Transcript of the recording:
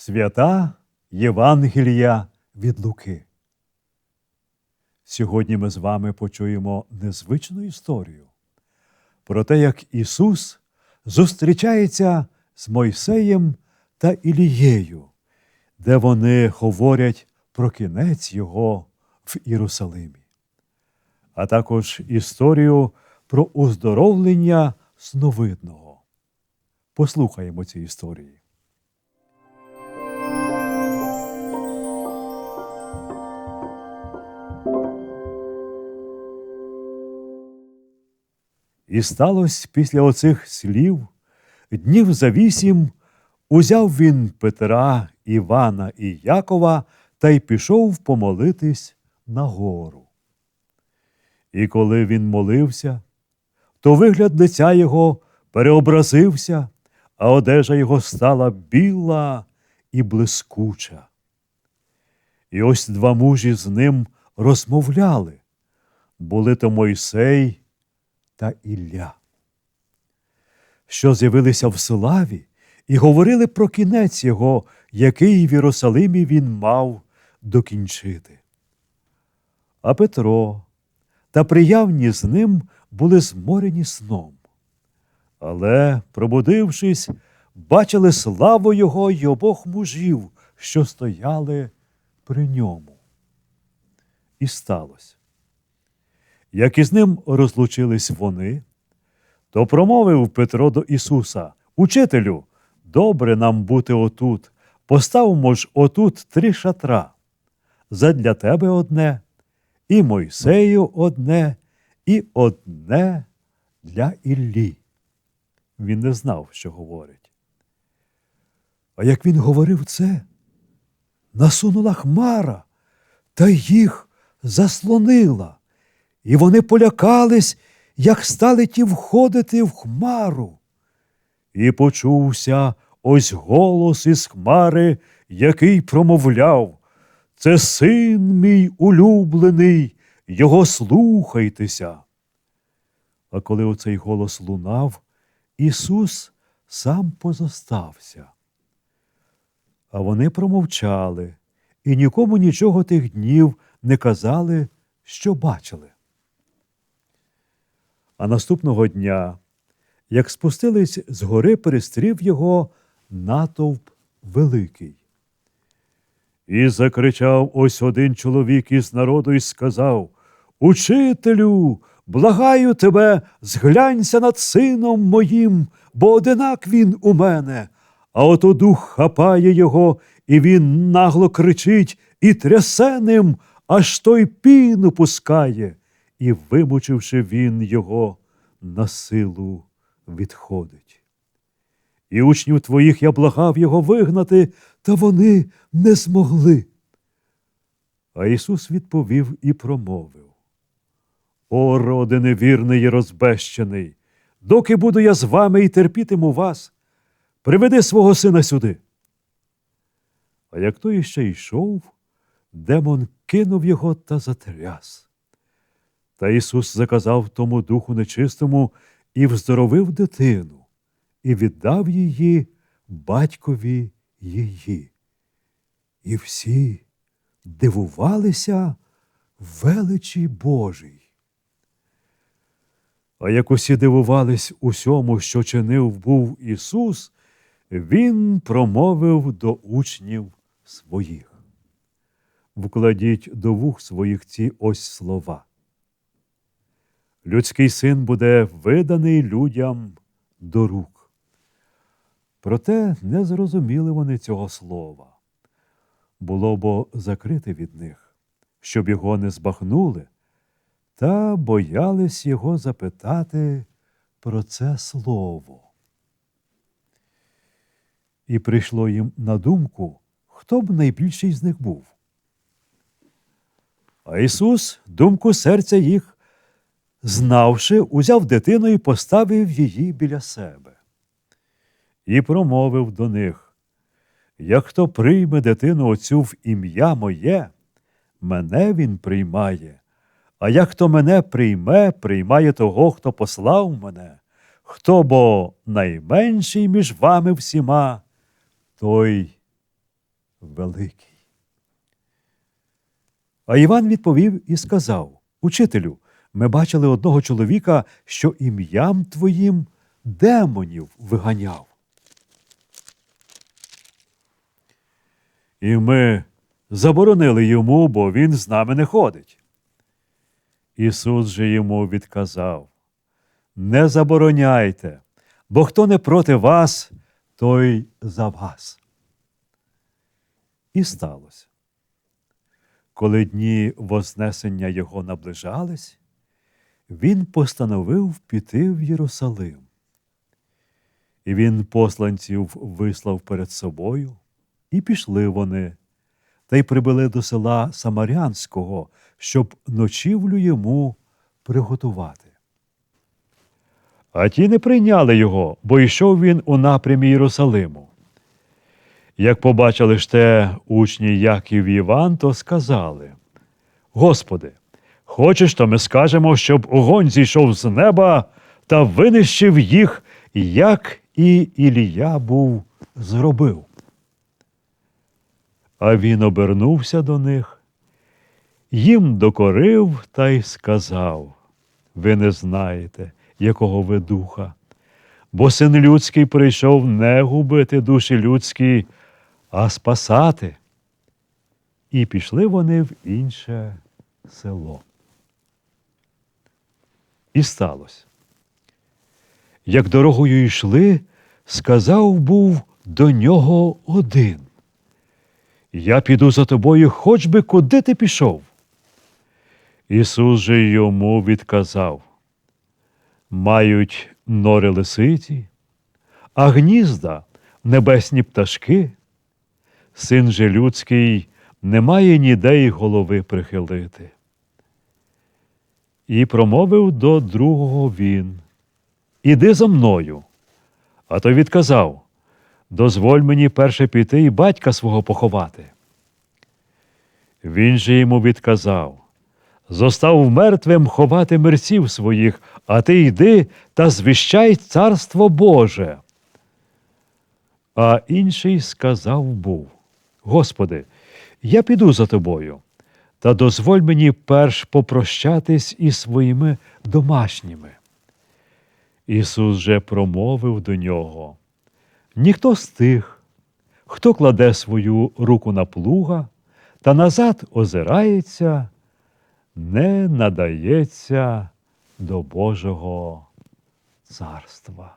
Свята Євангелія від Луки. Сьогодні ми з вами почуємо незвичну історію про те, як Ісус зустрічається з Мойсеєм та Ілією, де вони говорять про кінець Його в Єрусалимі, а також історію про уздоровлення сновидного. Послухаємо ці історії. І сталося після оцих слів, днів за вісім, узяв він Петра, Івана і Якова та й пішов помолитись на гору. І коли він молився, то вигляд лиця його переобразився, а одежа його стала біла і блискуча. І ось два мужі з ним розмовляли. Були то Мойсей та Ілля, що з'явилися в славі і говорили про кінець його, який в Єрусалимі він мав докінчити. А Петро та приявні з ним були зморені сном. Але, пробудившись, бачили славу його й обох мужів, що стояли при ньому. І сталося. Як із ним розлучились вони, то промовив Петро до Ісуса Учителю, добре нам бути отут, поставимо ж отут три шатра. Задля тебе одне, і Мойсею одне, і одне для Іллі. Він не знав, що говорить. А як він говорив це, насунула хмара та їх заслонила. І вони полякались, як стали ті входити в хмару. І почувся ось голос із хмари, який промовляв Це син мій улюблений, його слухайтеся. А коли оцей голос лунав, Ісус сам позостався. А вони промовчали і нікому нічого тих днів не казали, що бачили. А наступного дня, як спустились з гори, перестрів його натовп великий. І закричав ось один чоловік із народу і сказав Учителю, благаю тебе, зглянься над сином моїм, бо одинак він у мене. А ото дух хапає його, і він нагло кричить і трясе ним, аж той піну пускає і, вимучивши він його, на силу відходить. І учнів твоїх я благав його вигнати, та вони не змогли. А Ісус відповів і промовив О, роде невірний і розбещений, доки буду я з вами і терпітиму вас, приведи свого сина сюди. А як той іще йшов, демон кинув його та затряс. Та Ісус заказав тому духу нечистому і вздоровив дитину, і віддав її батькові її. І всі дивувалися величі Божій. А як усі дивувались усьому, що чинив був Ісус, Він промовив до учнів своїх. Вкладіть до вух своїх ці ось слова людський син буде виданий людям до рук. Проте не зрозуміли вони цього слова. Було бо закрите від них, щоб його не збахнули, та боялись його запитати про це слово. І прийшло їм на думку, хто б найбільший з них був. А Ісус думку серця їх знавши, узяв дитину і поставив її біля себе. І промовив до них Як хто прийме дитину оцю в ім'я моє, мене він приймає, а як хто мене прийме, приймає того, хто послав мене, хто бо найменший між вами всіма, той великий. А Іван відповів і сказав: Учителю, ми бачили одного чоловіка, що ім'ям твоїм демонів виганяв. І ми заборонили йому, бо він з нами не ходить. Ісус же йому відказав: Не забороняйте, бо хто не проти вас, той за вас. І сталося. Коли дні Вознесення його наближались, він постановив піти в Єрусалим. І він посланців вислав перед собою, і пішли вони, та й прибули до села Самарянського, щоб ночівлю йому приготувати. А ті не прийняли його, бо йшов він у напрямі Єрусалиму. Як побачили ж те учні Яків і Іван, то сказали: Господи, хочеш, то ми скажемо, щоб огонь зійшов з неба та винищив їх, як і Ілія був зробив. А він обернувся до них, їм докорив та й сказав: Ви не знаєте, якого ви духа, бо син людський прийшов не губити душі людські, а спасати. І пішли вони в інше село. І сталося. Як дорогою йшли, сказав був до нього один. Я піду за тобою, хоч би куди ти пішов. Ісус же йому відказав мають нори лисиці, а гнізда небесні пташки. Син же людський не має ніде й голови прихилити. І промовив до другого він Іди за мною. А той відказав Дозволь мені перше піти і батька свого поховати. Він же йому відказав Зостав мертвим ховати мерців своїх, а ти йди та звіщай царство Боже. А інший сказав був Господи, я піду за тобою, та дозволь мені перш попрощатись із своїми домашніми. Ісус же промовив до нього Ніхто з тих, хто кладе свою руку на плуга та назад озирається, не надається до Божого царства.